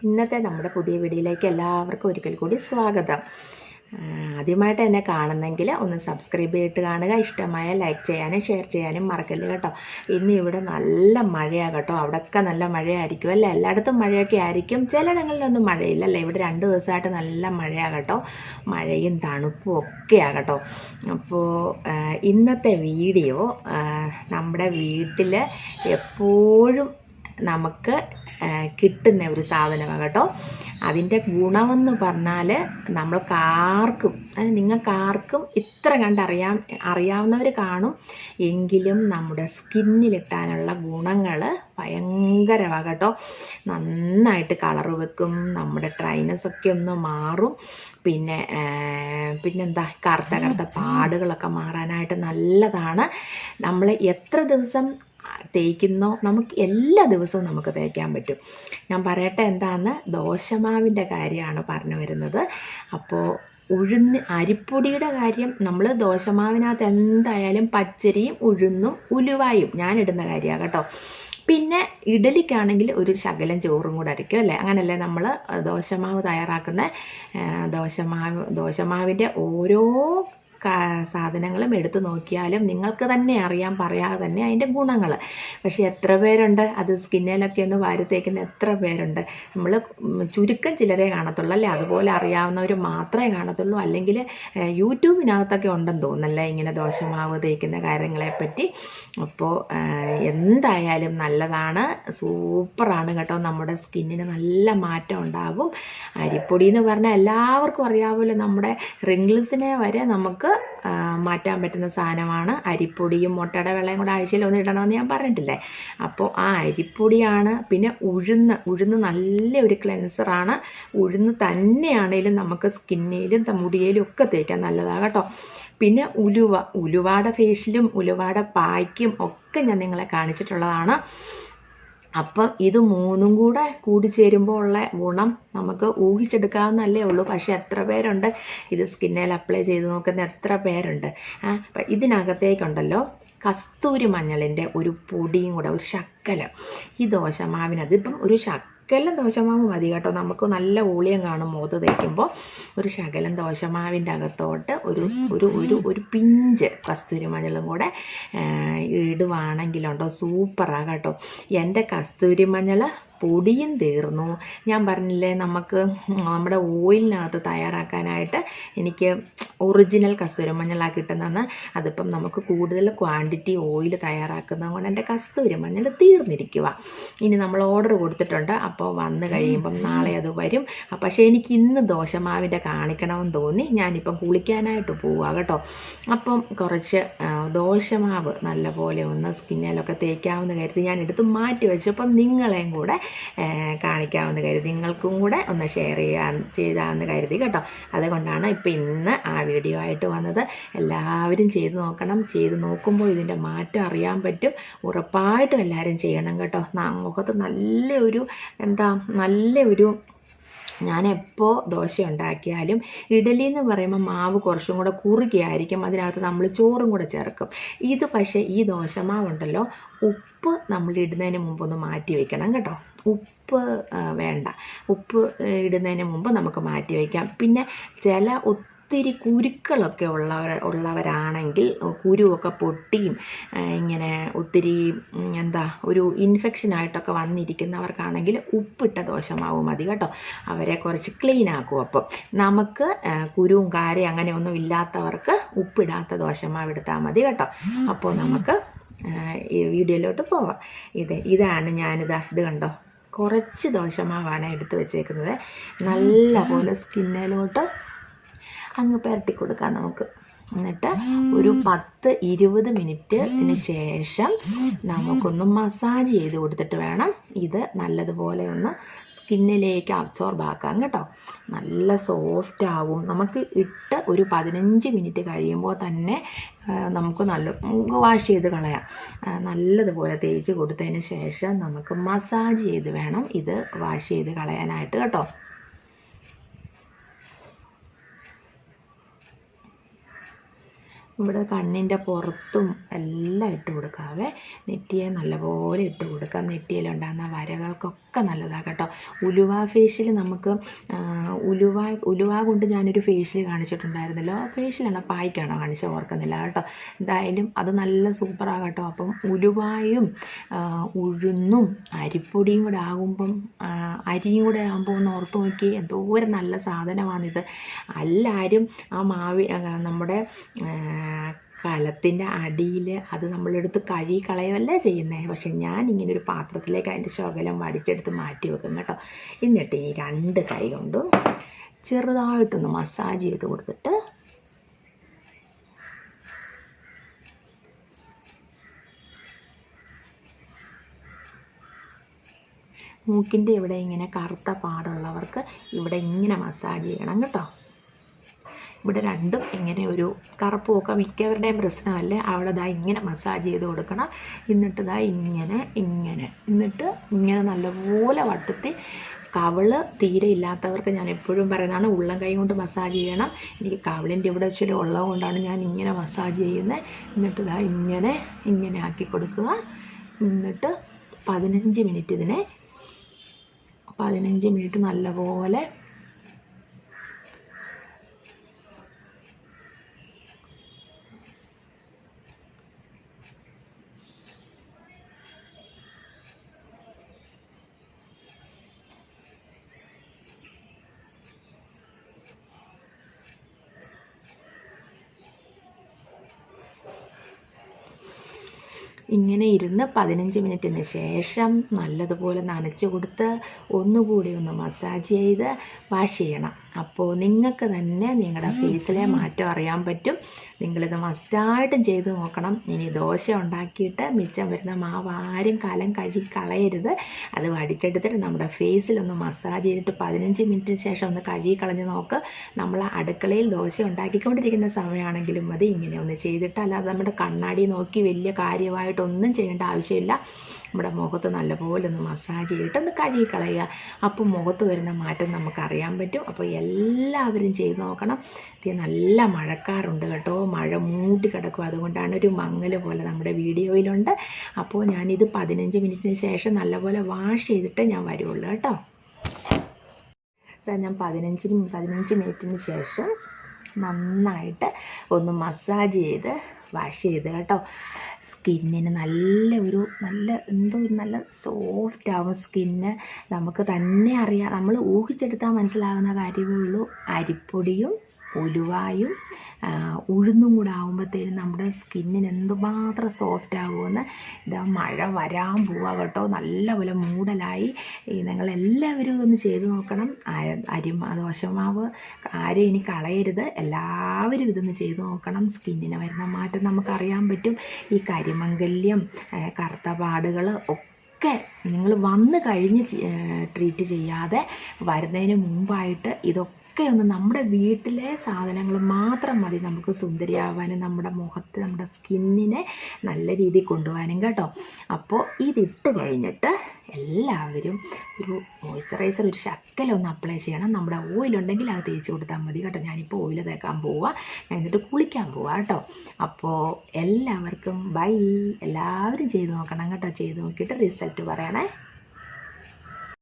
ഇന്നത്തെ നമ്മുടെ പുതിയ വീഡിയോയിലേക്ക് എല്ലാവർക്കും ഒരിക്കൽ കൂടി സ്വാഗതം. ആദ്യമായിട്ട് എന്നെ കാണുന്നെങ്കിൽ ഒന്ന് സബ്സ്ക്രൈബ് ചെയ്തിട്ട് കാണുക ഇഷ്ടമായ ലൈക്ക് ചെയ്യാനും ഷെയർ ചെയ്യാനും മറക്കല്ല കേട്ടോ. ഇന്ന് ഇവിടെ നല്ല മഴയാണ് കേട്ടോ. അവിടെയൊക്കെ നല്ല മഴയായിരിക്കും അല്ലേ? എല്ലായിടത്തും മഴയൊക്കെ ആയിരിക്കും. ചിലയിടങ്ങളിലൊന്നും മഴയില്ല അല്ലേ? ഇവിടെ രണ്ട് ദിവസമായിട്ട് നല്ല മഴയാണ് കേട്ടോ. മഴയും തണുപ്പും ഒക്കെ ആകട്ടോ അപ്പോൾ ഇന്നത്തെ വീഡിയോ നമ്മുടെ വീട്ടിൽ എപ്പോഴും നമുക്ക് കിട്ടുന്ന ഒരു സാധനമാണ് കേട്ടോ. അതിന്റെ ഗുണമെന്ന് പറഞ്ഞാൽ നമ്മൾ നമ്മൾക്കാർക്കും അത് നിങ്ങൾക്കാർക്കും ഇത്ര കണ്ടറിയാം അറിയാവുന്നവർ കാണും. എങ്കിലും നമ്മുടെ സ്കിന്നിലിട്ടാനുള്ള ഗുണങ്ങൾ ഭയങ്കരമാണ് കേട്ടോ. നന്നായിട്ട് കളർ വെക്കും നമ്മുടെ ഡ്രൈനസ് ഒക്കെ ഒന്ന് മാറും. പിന്നെ പിന്നെന്താ കറുത്ത കറുത്ത പാടുകളൊക്കെ മാറാനായിട്ട് നല്ലതാണ്. നമ്മൾ എത്ര ദിവസം തേക്കുന്നോ? നമുക്ക് എല്ലാ ദിവസവും നമുക്ക് തേക്കാൻ പറ്റും. ഞാൻ പറയട്ടെ എന്താണെന്ന് ദോശമാവിന്റെ കാര്യമാണ് പറഞ്ഞു വരുന്നത്. അപ്പോൾ ഉഴുന്ന് അരിപ്പൊടിയുടെ കാര്യം നമ്മൾ ദോശമാവിനകത്ത് എന്തായാലും പച്ചരിയും ഉഴുന്നും ഉലുവായും ഞാൻ ഇടുന്ന കാര്യമാണ് കേട്ടോ. പിന്നെ ഇഡലിക്കാണെങ്കിൽ ഒരു ശകലം ചോറും കൂടെ അരയ്ക്കും അല്ലേ? അങ്ങനല്ലേ നമ്മൾ ദോശമാവ് തയ്യാറാക്കുന്ന ദോശമാവ് ദോശമാവിന്റെ ഓരോ സാധനങ്ങളും എടുത്തു നോക്കിയാലും നിങ്ങൾക്ക് തന്നെ അറിയാൻ പറയാതെ തന്നെ അതിന്റെ ഗുണങ്ങൾ. പക്ഷേ എത്ര പേരുണ്ട്? അത് സ്കിന്നിലൊക്കെ ഒന്ന് വാരിത്തേക്കുന്ന എത്ര പേരുണ്ട്? നമ്മൾ ചുരുക്കം ചിലരെ കാണത്തുള്ളൂ അല്ലേ? അതുപോലെ അറിയാവുന്നവർ മാത്രമേ കാണത്തുള്ളൂ. അല്ലെങ്കിൽ യൂട്യൂബിനകത്തൊക്കെ ഉണ്ടെന്ന് തോന്നുന്നല്ലേ ഇങ്ങനെ ദോശമാവ് തേക്കുന്ന കാര്യങ്ങളെപ്പറ്റി? അപ്പോൾ എന്തായാലും നല്ലതാണ്. സൂപ്പറാണ് കേട്ടോ. നമ്മുടെ സ്കിന്നിന് നല്ല മാറ്റം ഉണ്ടാകും. അരിപ്പൊടി എന്ന് പറഞ്ഞാൽ എല്ലാവർക്കും അറിയാമല്ലോ നമ്മുടെ റിംഗിൾസിനെ വരെ നമുക്ക് മാറ്റാൻ പറ്റുന്ന സാധനമാണ്. അരിപ്പൊടിയും മുട്ടയുടെ വെള്ളയും കൂടെ ആഴ്ചയിൽ ഒന്ന് ഇടണമെന്ന് ഞാൻ പറഞ്ഞിട്ടില്ലേ? അപ്പോൾ ആ അരിപ്പൊടിയാണ്. പിന്നെ ഉഴുന്ന് ഉഴുന്ന് നല്ല ഒരു ക്ലെൻസറാണ് ഉഴുന്ന് തന്നെയാണേലും നമുക്ക് സ്കിന്നിലും മുടിയിലും ഒക്കെ തേക്കാൻ നല്ലതാണ് കേട്ടോ. പിന്നെ ഉലുവ ഉലുവയുടെ ഫേഷ്യലും ഉലുവയുടെ പായ്ക്കും ഒക്കെ ഞാൻ നിങ്ങളെ കാണിച്ചിട്ടുള്ളതാണ്. അപ്പം ഇത് മൂന്നും കൂടെ കൂടി ചേരുമ്പോൾ ഉള്ള ഗുണം നമുക്ക് ഊഹിച്ചെടുക്കാവുന്നല്ലേ ഉള്ളൂ. പക്ഷേ എത്ര പേരുണ്ട്? ഇത് സ്കിന്നിൽ അപ്ലൈ ചെയ്ത് നോക്കുന്ന എത്ര പേരുണ്ട്? ഇതിനകത്തേക്കുണ്ടല്ലോ കസ്തൂരി മഞ്ഞളിന്റെ ഒരു പൊടിയും കൂടെ ഒരു ശക്കലം ഈ ദോശമാവിനത് ഇപ്പം ഒരു ശക്കലം ദോശമാവ് മതി കേട്ടോ നമുക്ക് നല്ല ഊളിയം കാണും മോത് തേക്കുമ്പോൾ ഒരു ശകലം ദോശമാവിന്റെ അകത്തോട്ട് ഒരു ഒരു ഒരു ഒരു പിഞ്ച് കസ്തൂരി മഞ്ഞളും കൂടെ ഇടുവാണെങ്കിലുണ്ടോ? സൂപ്പറാണ് കേട്ടോ. എന്റെ കസ്തൂരി മഞ്ഞൾ പൊടിയും തീർന്നു. ഞാൻ പറഞ്ഞില്ലേ നമുക്ക് നമ്മുടെ ഓയിലിനകത്ത് തയ്യാറാക്കാനായിട്ട് എനിക്ക് ഒറിജിനൽ കസ്തൂരി മഞ്ഞളാണ് കിട്ടുന്നതെന്ന്. അതിപ്പം നമുക്ക് കൂടുതൽ ക്വാണ്ടിറ്റി ഓയിൽ തയ്യാറാക്കുന്നത് കൊണ്ട് എന്റെ കസ്തൂരി മഞ്ഞൾ തീർന്നിരിക്കുക ഇനി നമ്മൾ ഓർഡർ കൊടുത്തിട്ടുണ്ട്. അപ്പോൾ വന്ന് കഴിയുമ്പം നാളെ അത് വരും. പക്ഷേ എനിക്ക് ഇന്ന് ദോശമാവിന്റെ കാണിക്കണമെന്ന് തോന്നി. ഞാനിപ്പം കുളിക്കാനായിട്ട് പോവുക കേട്ടോ. അപ്പം കുറച്ച് ദോശമാവ് നല്ലപോലെ ഒന്ന് സ്കിന്നിലൊക്കെ തേക്കാമെന്ന് കരുതി ഞാൻ എടുത്ത് മാറ്റി വെച്ചപ്പം നിങ്ങളെയും കൂടെ കാണിക്കാമെന്ന് കരുതി. നിങ്ങൾക്കും കൂടെ ഒന്ന് ഷെയർ ചെയ്യാൻ ചെയ്താമെന്ന് കരുതി കേട്ടോ. അതുകൊണ്ടാണ് ഇപ്പം ഇന്ന് ആ വീഡിയോ ആയിട്ട് വന്നത്. എല്ലാവരും ചെയ്ത് നോക്കണം. ചെയ്ത് നോക്കുമ്പോൾ ഇതിന്റെ മാറ്റം അറിയാൻ പറ്റും. ഉറപ്പായിട്ടും എല്ലാവരും ചെയ്യണം കേട്ടോ. മുഖത്ത് നല്ല ഒരു എന്താ നല്ല ഒരു ഞാൻ എപ്പോൾ ദോശ ഉണ്ടാക്കിയാലും ഇഡലി എന്ന് പറയുമ്പോൾ മാവ് കുറച്ചും കൂടെ കുറുകിയായിരിക്കും അതിനകത്ത് നമ്മൾ ചോറും കൂടെ ചേർക്കും. ഇത് പക്ഷേ ഈ ദോശമാവുണ്ടല്ലോ ഉപ്പ് നമ്മൾ ഇടുന്നതിന് മുമ്പ് ഒന്ന് മാറ്റി വെക്കണം കേട്ടോ. ഉപ്പ് വേണ്ട. ഉപ്പ് ഇടുന്നതിന് മുമ്പ് നമുക്ക് മാറ്റി വയ്ക്കാം പിന്നെ ചില ഒത്തിരി കുരുക്കളൊക്കെ ഉള്ളവർ ഉള്ളവരാണെങ്കിൽ കുരുവൊക്കെ പൊട്ടിയും ഇങ്ങനെ ഒത്തിരി എന്താ ഒരു ഇൻഫെക്ഷനായിട്ടൊക്കെ വന്നിരിക്കുന്നവർക്കാണെങ്കിൽ ഉപ്പിട്ട ദോശമാവ് മതി കേട്ടോ. അവരെ കുറച്ച് ക്ലീൻ ആക്കും അപ്പം. നമുക്ക് കുരുവും കാരയും അങ്ങനെ ഒന്നും ഇല്ലാത്തവർക്ക് ഉപ്പിടാത്ത ദോശമാവ് എടുത്താൽ മതി കേട്ടോ. അപ്പോൾ നമുക്ക് ഈ വീഡിയോയിലോട്ട് പോവാം. ഇത് ഇതാണ് ഞാനിതാ ഇത് കണ്ടോ? കുറച്ച് ദോശമാവാണ് എടുത്ത് വെച്ചേക്കുന്നത്. നല്ല പോലെ സ്കിന്നിലോട്ട് അങ്ങ് പുരട്ടി കൊടുക്കാം നമുക്ക്. എന്നിട്ട് ഒരു പത്ത് ഇരുപത് മിനിറ്റിന് ശേഷം നമുക്കൊന്ന് മസാജ് ചെയ്ത് കൊടുത്തിട്ട് വേണം ഇത് നല്ലതുപോലെ ഒന്ന് സ്കിന്നിലേക്ക് അബ്സോർബ് ആക്കാം കേട്ടോ. നല്ല സോഫ്റ്റ് ആകും നമുക്ക് ഇട്ട് ഒരു പതിനഞ്ച് മിനിറ്റ് കഴിയുമ്പോൾ തന്നെ നമുക്ക് നല്ല വാഷ് ചെയ്ത് കളയാം. നല്ലതുപോലെ തേച്ച് കൊടുത്തതിന് ശേഷം നമുക്ക് മസാജ് ചെയ്ത് വേണം ഇത് വാഷ് ചെയ്ത് കളയാനായിട്ട് കേട്ടോ. ഇവിടെ കണ്ണിന്റെ പുറത്തും എല്ലാം ഇട്ട് കൊടുക്കാവേ. നെറ്റിയെ നല്ലപോലെ ഇട്ട് കൊടുക്കാം. നെറ്റിയിലുണ്ടാകുന്ന വരകൾക്കൊക്കെ നല്ലതാണ് കേട്ടോ. ഉലുവ ഫേഷ്യൽ നമുക്ക് ഉലുവ ഉലുവ കൊണ്ട് ഞാനൊരു ഫേഷ്യൽ കാണിച്ചിട്ടുണ്ടായിരുന്നല്ലോ. ഫേഷ്യലാണോ പായ്ക്കാണോ കാണിച്ചത്? ഓർക്കുന്നില്ല കേട്ടോ. എന്തായാലും അത് നല്ല സൂപ്പറാണ് കേട്ടോ. അപ്പം ഉലുവായും ഉഴുന്നും അരിപ്പൊടിയും കൂടെ ആകുമ്പം അരിയും കൂടെ ആകുമ്പോൾ ഒന്ന് ഓർത്ത് നോക്കി. എന്തോരം നല്ല സാധനമാണിത്. എല്ലാവരും ആ മാവി നമ്മുടെ കലത്തിന്റെ അടിയിൽ അത് നമ്മളെടുത്ത് കഴുകി കളയുമല്ല ചെയ്യുന്നത് പക്ഷെ ഞാൻ ഇങ്ങനെ ഒരു പാത്രത്തിലേക്ക് അതിന്റെ ശകലം വടിച്ചെടുത്ത് മാറ്റി വെക്കും കേട്ടോ. എന്നിട്ട് ഈ രണ്ട് കൈ കൊണ്ടും ചെറുതായിട്ടൊന്ന് മസാജ് ചെയ്ത് കൊടുത്തിട്ട് മൂക്കിന്റെ ഇവിടെ ഇങ്ങനെ കറുത്ത പാടുള്ളവർക്ക് ഇവിടെ ഇങ്ങനെ മസാജ് ചെയ്യണം കേട്ടോ. ഇവിടെ രണ്ടും ഇങ്ങനെ ഒരു കറുപ്പുമൊക്കെ മിക്കവരുടെയും പ്രശ്നമല്ലേ? അവിടെ ദാ ഇങ്ങനെ മസാജ് ചെയ്ത് കൊടുക്കണം. എന്നിട്ട് ദാ ഇങ്ങനെ ഇങ്ങനെ. എന്നിട്ട് ഇങ്ങനെ നല്ലപോലെ വട്ടത്തി കവിൾ തീരെ ഇല്ലാത്തവർക്ക് ഞാൻ എപ്പോഴും പറയുന്നതാണ് ഉള്ളം കൈ കൊണ്ട് മസാജ് ചെയ്യണം. എനിക്ക് കവിളിന്റെ ഇവിടെ വെച്ചൊരു ഉള്ളത് കൊണ്ടാണ് ഞാൻ ഇങ്ങനെ മസാജ് ചെയ്യുന്നത് എന്നിട്ട് ദാ ഇങ്ങനെ ഇങ്ങനെ ആക്കി കൊടുക്കുക. എന്നിട്ട് പതിനഞ്ച് മിനിറ്റ് ഇതിനെ പതിനഞ്ച് മിനിറ്റ് നല്ലപോലെ ഇങ്ങനെ ഇരുന്ന് പതിനഞ്ച് മിനിറ്റിന് ശേഷം നല്ലതുപോലെ നനച്ച് കൊടുത്ത് ഒന്നുകൂടി ഒന്ന് മസാജ് ചെയ്ത് വാഷ് ചെയ്യണം. അപ്പോൾ നിങ്ങൾക്ക് തന്നെ നിങ്ങളുടെ ഫേസിലെ മാറ്റം അറിയാൻ പറ്റും. നിങ്ങളിത് മസ്റ്റായിട്ടും ചെയ്ത് നോക്കണം. ഇനി ദോശ ഉണ്ടാക്കിയിട്ട് മിച്ചം വരുന്ന മാവ് ആരും കലം കഴുകി കളയരുത്. അത് വടിച്ചെടുത്തിട്ട് നമ്മുടെ ഫേസിലൊന്ന് മസാജ് ചെയ്തിട്ട് പതിനഞ്ച് മിനിറ്റിന് ശേഷം ഒന്ന് കഴുകി കളഞ്ഞ് നോക്ക്. നമ്മൾ അടുക്കളയിൽ ദോശ ഉണ്ടാക്കിക്കൊണ്ടിരിക്കുന്ന സമയമാണെങ്കിലും അത് ഇങ്ങനെ ഒന്ന് ചെയ്തിട്ട് അല്ലാതെ നമ്മുടെ കണ്ണാടി നോക്കി വലിയ കാര്യമായിട്ടൊന്നും ചെയ്യേണ്ട ആവശ്യമില്ല. നമ്മുടെ മുഖത്ത് നല്ലപോലെ ഒന്ന് മസാജ് ചെയ്തിട്ട് ഒന്ന് കഴുകി കളയുക. അപ്പോൾ മുഖത്ത് വരുന്ന മാറ്റം നമുക്കറിയാൻ പറ്റും. അപ്പോൾ എല്ലാവരും ചെയ്ത് നോക്കണം. ഇത് നല്ല മഴക്കാറുണ്ട് കേട്ടോ. മഴ മൂടി കിടക്കും. അതുകൊണ്ടാണ് ഒരു മങ്ങൽ പോലെ നമ്മുടെ വീഡിയോയിലുണ്ട്. അപ്പോൾ ഞാനിത് പതിനഞ്ച് മിനിറ്റിന് ശേഷം നല്ലപോലെ വാഷ് ചെയ്തിട്ട് ഞാൻ വരുള്ളൂ കേട്ടോ. ഞാൻ പതിനഞ്ച് പതിനഞ്ച് മിനിറ്റിന് ശേഷം നന്നായിട്ട് ഒന്ന് മസാജ് ചെയ്ത് വാഷ് ചെയ്ത് കേട്ടോ. സ്കിന്നിന് നല്ല ഒരു നല്ല എന്തോ ഒരു നല്ല സോഫ്റ്റ് ആവും സ്കിന്ന്. നമുക്ക് തന്നെ അറിയാം. നമ്മൾ ഊഹിച്ചെടുത്താൽ മനസ്സിലാകുന്ന കാര്യമേ ഉള്ളൂ. അരിപ്പൊടിയും ഉലുവായും ഉഴുന്നും കൂടെ ആകുമ്പോഴത്തേനും നമ്മുടെ സ്കിന്നിന് എന്തുമാത്രം സോഫ്റ്റ് ആകുമെന്ന് ഇതാ മഴ വരാൻ പോവാ കേട്ടോ. നല്ലപോലെ മൂടലായി. നിങ്ങൾ എല്ലാവരും ഒന്ന് ചെയ്ത് നോക്കണം. അരിമ ദോശമാവ് ആരും ഇനി കളയരുത്. എല്ലാവരും ഇതൊന്ന് ചെയ്ത് നോക്കണം. സ്കിന്നിന് വരുന്ന മാറ്റം നമുക്കറിയാൻ പറ്റും. ഈ കരിമംഗല്യം കറുത്ത പാടുകൾ ഒക്കെ നിങ്ങൾ വന്ന് കഴിഞ്ഞ് ട്രീറ്റ് ചെയ്യാതെ വരുന്നതിന് മുമ്പായിട്ട് ഇതൊക്കെ ഒന്ന് നമ്മുടെ വീട്ടിലെ സാധനങ്ങൾ മാത്രം മതി നമുക്ക് സുന്ദരിയാവാനും നമ്മുടെ മുഖത്ത് നമ്മുടെ സ്കിന്നിനെ നല്ല രീതിയിൽ കൊണ്ടുപോകാനും കേട്ടോ. അപ്പോൾ ഇതിട്ട് കഴിഞ്ഞിട്ട് എല്ലാവരും ഒരു മോയ്സ്ചറൈസർ ഒരു ശക്കലൊന്ന് അപ്ലൈ ചെയ്യണം. നമ്മുടെ ഓയിലുണ്ടെങ്കിൽ അത് തേച്ച് കൊടുത്താൽ മതി കേട്ടോ. ഞാനിപ്പോൾ ഓയിൽ തേക്കാൻ പോവാം. എന്നിട്ട് കുളിക്കാൻ പോവാം കേട്ടോ. അപ്പോൾ എല്ലാവർക്കും ബൈ എല്ലാവരും ചെയ്ത് നോക്കണം കേട്ടോ. ചെയ്ത് നോക്കിയിട്ട് റിസൾട്ട് പറയണേ.